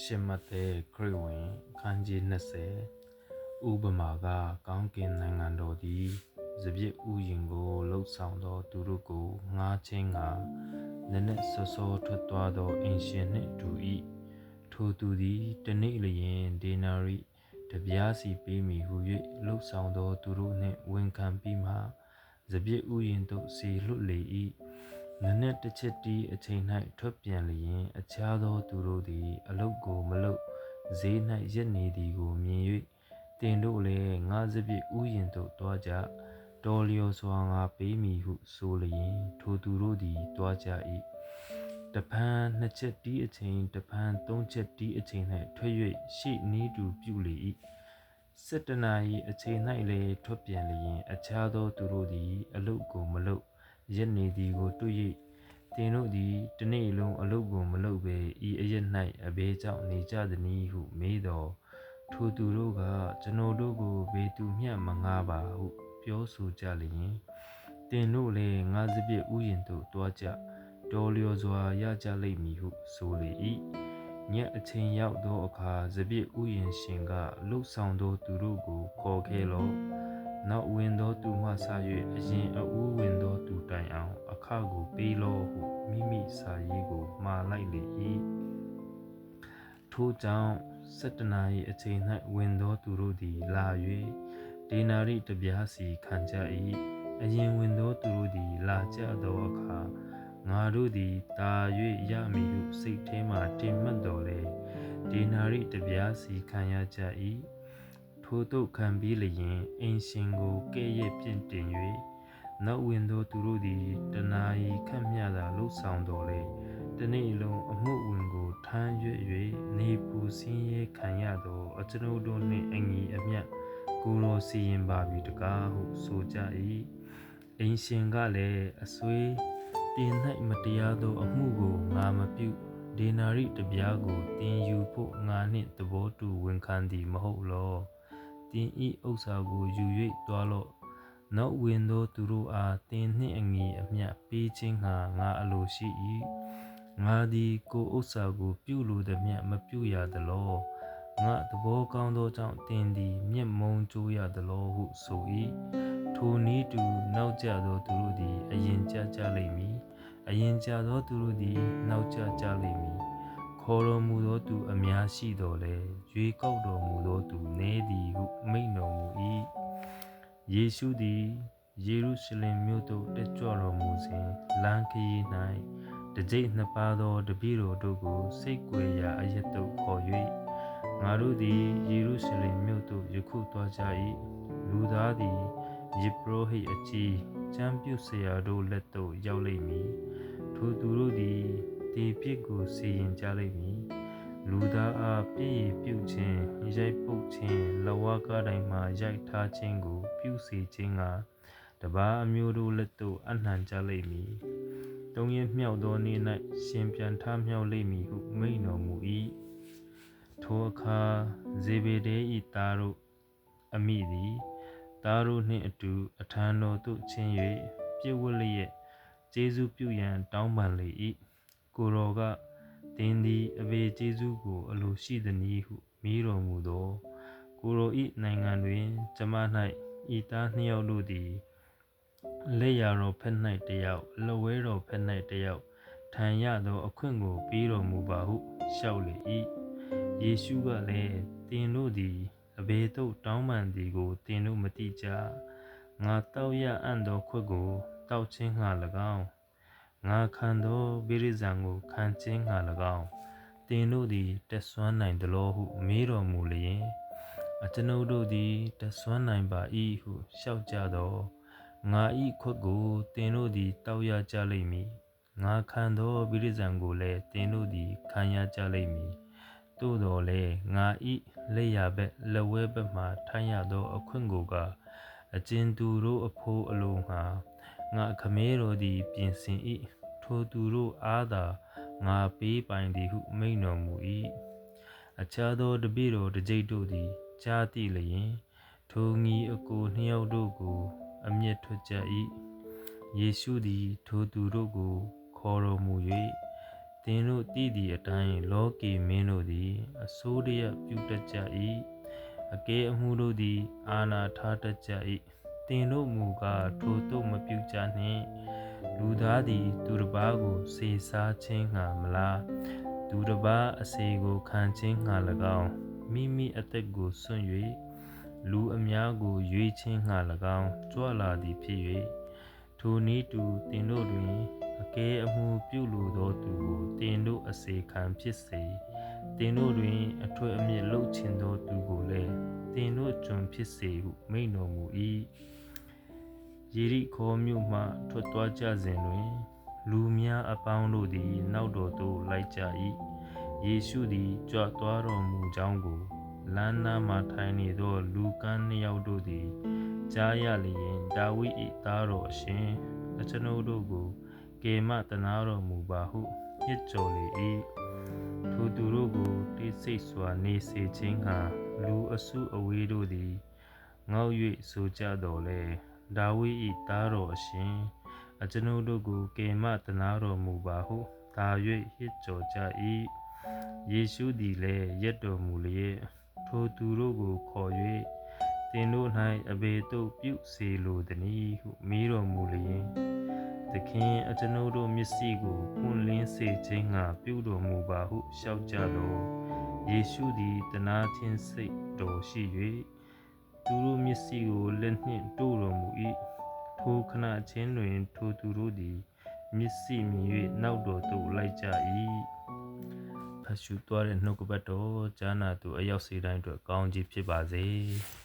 ရှင်မသက်ခရစ်ဝင်အခန်းကြီး20ဥပမာကကောင်းကင်နိုင်ငံတော်သည်စပြည့်ဥယျင်ကိုလှုပ်ဆောင်သောသူတို့ကိုငားခြင်းကနက်နက်စောစောထွက်သွားသောအင်ရှင်နှင့်တူ၏ထိုသူသည်တနေ့လျင်ဒေနာရိတပြားစီပေးမည်ဟု၍လှုပ်ဆောင်သောသူတို့နှင့်ဝန်ခံပြီးမှစပြည့်ဥယျင်သို့ဆေလွတ်လေ၏ နက်နက်တစ်ချက်တီးအချိန်၌ထွက်ပြန်လျင် အခြားသောသူတို့သည် အလုတ်ကိုမလုတ်ဈေး၌ရက်နေသည်ကိုမြင်၍တင်တို့လည်းငါစပြည့်ဥယျင်သို့တွားကြတော်လျော်စွာငါပေးမည်ဟုဆိုလျင် ထိုသူတို့သည်တွားကြ၏တပန်းနှစ်ချက်တီးအချိန်တပန်းသုံးချက်တီးအချိန်၌ထွက်၍ရှေ့နီးတူပြုလေ၏စစ်တနာ၏အချိန်၌လည်းထွက်ပြန်လျင် အခြားသောသူတို့သည် အလုတ်ကိုမလုတ် ရက်နေသည်ကိုတွေ့၍တင်တို့သည်တနေ့လုံးအလုတ်ကိုမလုတ်ဘဲဤအရက်၌အဘဲကြောင့်နေကြသည်နည်းဟုမေးတော်ထိုသူတို့ကကျွန်တော်တို့ကိုဘေသူမျှမငားပါဟုပြောဆိုကြလျင်တင်တို့လည်းငါစပြည့်ဥယျင်သို့တွားကြတော်လျော်စွာရကြလိမ့်မည်ဟုဆိုလေ၏ညအချိန်ရောက်သောအခါစပြည့်ဥယျင်ရှင်ကလှုပ်ဆောင်သောသူတို့ကိုခေါ်ခဲ့လော့ နောက်ဝင်သောသူမှဆ၍အရင်အဦးဝင်သောသူတိုင်အောင် အခကိုပေးလောဟုမိမိစာရေးကိုမှားလိုက်လေ၏ထို့ကြောင့်စတနာ၏အချိန်၌ဝင်သောသူတို့သည်လာ၍ဒေနာရိတပြားစီခံကြ၏အရင်ဝင်သောသူတို့သည်လာကြသောအခါငါတို့သည်တာ၍ရမည်ဟုစိတ်ထဲမှတင်မှတ်တော်လေဒေနာရိတပြားစီခံရကြ၏ ထို့သို့ခံပြီးလျင်အင်ရှင်ကိုကဲ့ရဲ့ပြင့်တင်၍နောက်ဝင်သောသူတို့သည်တနာရီခန့်မျှသာလှုပ်ဆောင်တော်လေတနေ့လုံးအမှုဝင်ကိုထမ်းရွက်၍နေပူစင်းရဲခံရသောအကျွန်ုပ်တို့နှင့်အညီအမျှကိုတော်စီရင်ပါပြီတကားဟုဆိုကြ၏အင်ရှင်ကလည်းအဆွေတင်၌မတရားသောအမှုကိုငါမပြုဒေနာရိတပြားကိုတင်ယူဖို့ငါနှင့်သဘောတူဝန်ခံသည်မဟုတ်လောတ င်ဤဥစ္စာကိုယူ၍တွားလော့နောက်ဝင်သောသူတို့အားတင်နှင့်အငီအမျှပေးခြင်းငါငါအလိုရှိ၏ငါသည်ကိုဥစ္စာကိုပြုလိုသည်မျှမပြုရသလောငါသဘောကောင်းသောကြောင့်တင်သည်မျက်မုံကြိုးရသလောဟုဆို၏ထိုနည်းတူနောက်ကျသောသူတို့သည်အရင်ကြကြလိမ့်မည်အရင်ကြသောသူတို့သည်နောက်ကျကြလိမ့်မည် ခေါ်တော်မူသောသူအများရှိတော်လဲရွေကောက်တော်မူသောသူနည်းသည်ဟုမိန့်တော်မူ၏ယေရှုသည်ယေရုရှလင်မြို့သို့တက်ကြွတော်မူစဉ်လမ်းခရီး၌တကြိတ်နှစ်ပါးသောတပည့်တော်တို့ကိုစိတ်ကြွယ်ရာအရက်သို့ခေါ်၍ငါတို့သည်ယေရုရှလင်မြို့သို့ယခုသွားကြ၏လူသားသည်ယေပရောဟိတ်အကြီးချမ်းပြုဆရာတို့လက်သို့ရောက်လိမ့်မည်ထိုသူတို့သည် ဒီပြစ်ကိုစီရင်ကြလိမ့်မည်လူသားအားပြည့်ရပြုခြင်းရိုက်ပုတ်ခြင်းလဝါကားတိုင်းမှရိုက်ထားခြင်းကို ပြုစေခြင်းကတပါအမျိုးတို့လက်သို့အနှံကြလိမ့်မည်တုံးရင်မြောက်သောနေ့၌ရှင်ပြန်ထမြောက်လိမ့်မည်ဟုမိန့်တော်မူ၏ထိုအခါဇေဗေဒဲ၏သားတို့အမိသည်သားတို့နှင့်အတူအထံတော်သို့ဆင်း၍ပြည့်ဝလျက်ကျေးဇူးပြုရန်တောင်းပန်လေ၏ ကိုတော်ကသင်သည်အဘေကျေးဇူးကို အလိုရှိသည်နည်းဟုမေးတော်မူသောကိုတော်၏နိုင်ငံတွင်ကျမ၌ဤသားနှစ်ယောက်တို့သည်လက်ရတော်ဖက်၌တယောက်လက်ဝဲတော်ဖက်၌တယောက်ထံရသောအခွင့်ကိုပေးတော်မူပါဟုလျှောက်လေ၏ယေရှုကလည်းသင်တို့သည်အဘေတို့တောင်းပန်သည်ကိုသင်တို့မသိကြငါတောက်ရအံ့သောခွက်ကိုတောက်ခြင်းငှာ၎င်း ငါခံသောဗိရိဇံကိုခံခြင်းငှာ၎င်းတင်တို့သည်တက်ဆွမ်းနိုင်သလိုဟုမေးတော်မူလျင်အကျွန်ုပ်တို့သည်တက်ဆွမ်းနိုင်ပါ၏ဟုလျှောက်ကြသောငါဤခွက်ကိုတင်တို့သည်တောက်ရကြလိမ့်မည်ငါခံသောဗိရိဇံကိုလည်းတင်တို့သည်ခံရကြလိမ့်မည်သို့တော်လည်းငါဤလက်ရဘက်လက်ဝဲဘက်မှထိုင်ရသောအခွင့်ကိုကအကျဉ်သူတို့အဖိုးအလိုငှာ ငါခမဲတော်သည်ပြင်ဆင်၏ထိုသူတို့အားသာငါပေးပိုင်သည်ဟုမိန့်တော်မူ၏အခြားသောတပည့်တော်တကြိတ်တို့သည်ကြားသိလျင်ထိုငီအကိုနှစ်ယောက်တို့ကို အမျက်ထွက်ကြ၏ယေရှုသည်ထိုသူတို့ကိုခေါ်တော်မူ၍တသင်တို့တည်သည့်အတိုင်းလောကီမင်းတို့သည် အစိုးရပြုတတ်ကြ၏အကဲအမှုတို့သည် အာနာထားတတ်ကြ၏ သင်တို့မူကားထိုတို့မပြုကြနှင့်လူသားသည် သူတစ်ပါးကိုစေစားခြင်းငှာမလားသူတစ်ပါးအစေကိုခံခြင်းငှာ၎င်းမိမိအသက်ကိုစွန့်၍လူအများကိုရွေးခြင်းငှာ၎င်းကြွလာသည်ဖြစ်၍ထိုနည်းတူတင်တို့တွင်အကဲအမှုပြုလိုသောသူကိုတင်တို့အစေခံဖြစ်စေတင်တို့တွင်အထွတ်အမြတ်လှုပ်ချင်သောသူကိုလည်းတင်တို့ကျွန်ဖြစ်စေဟုမိန့်တော်မူ၏ ယေရိခေါမြို့မှထွက်သွားကြစဉ်တွင် လူများအပေါင်းတို့သည် နောက်တော်သို့လိုက်ကြ၏ယေရှုသည်ကြွသွားတော်မူကြောင်းကိုလမ်းနားမှထိုင်နေသော လူကန်းနှစ်ယောက်တို့သည်ကြားရလျင်ဒါဝိဒ်၏သားတော်အရှင်အကျွန်ုပ်တို့ကိုကေမတနာတော်မူပါဟုညစ်ကြော်လေ၏ထိုသူတို့ကိုတိတ်ဆိတ်စွာနေစေခြင်းဟံလူအစုအဝေးတို့သည်ငေါက်၍ဆိုကြတော်လဲ ဒါဝိဒ်၏သားတော်အရှင်အကျွန်ုပ်တို့ကိုကေမတနာတော်မူပါဟုသာ၍ဟစ်ကြော်ကြ၏ယေရှုသည်လည်းရက်တော်မူလျက်ထိုသူတို့ကိုခေါ်၍သင်တို့၌အဘေတို့ပြုစေလိုသည်ဟုမေးတော်မူလျင်သခင်အကျွန်ုပ်တို့မျက်စိကိုဖွင့်လင်းစေခြင်းငှာပြုတော်မူပါဟုလျှောက်ကြတော်ယေရှုသည်တနာခြင်းစိတ်တော်ရှိ၍ သူတို့မျက်စိကိုလက်နှင့်တို့တော်မူ၏ထိုခဏချင်းတွင်ထိုသူတို့သည်မျက်စိမြင်၍နောက်တော်သို့လိုက်ကြ၏ဖတ်ရှုသွားတဲ့နှုတ်ကပတ်တော်ဂျာနာသူအရောက်စီတိုင်းအတွက်ကောင်းကြီးဖြစ်ပါစေ။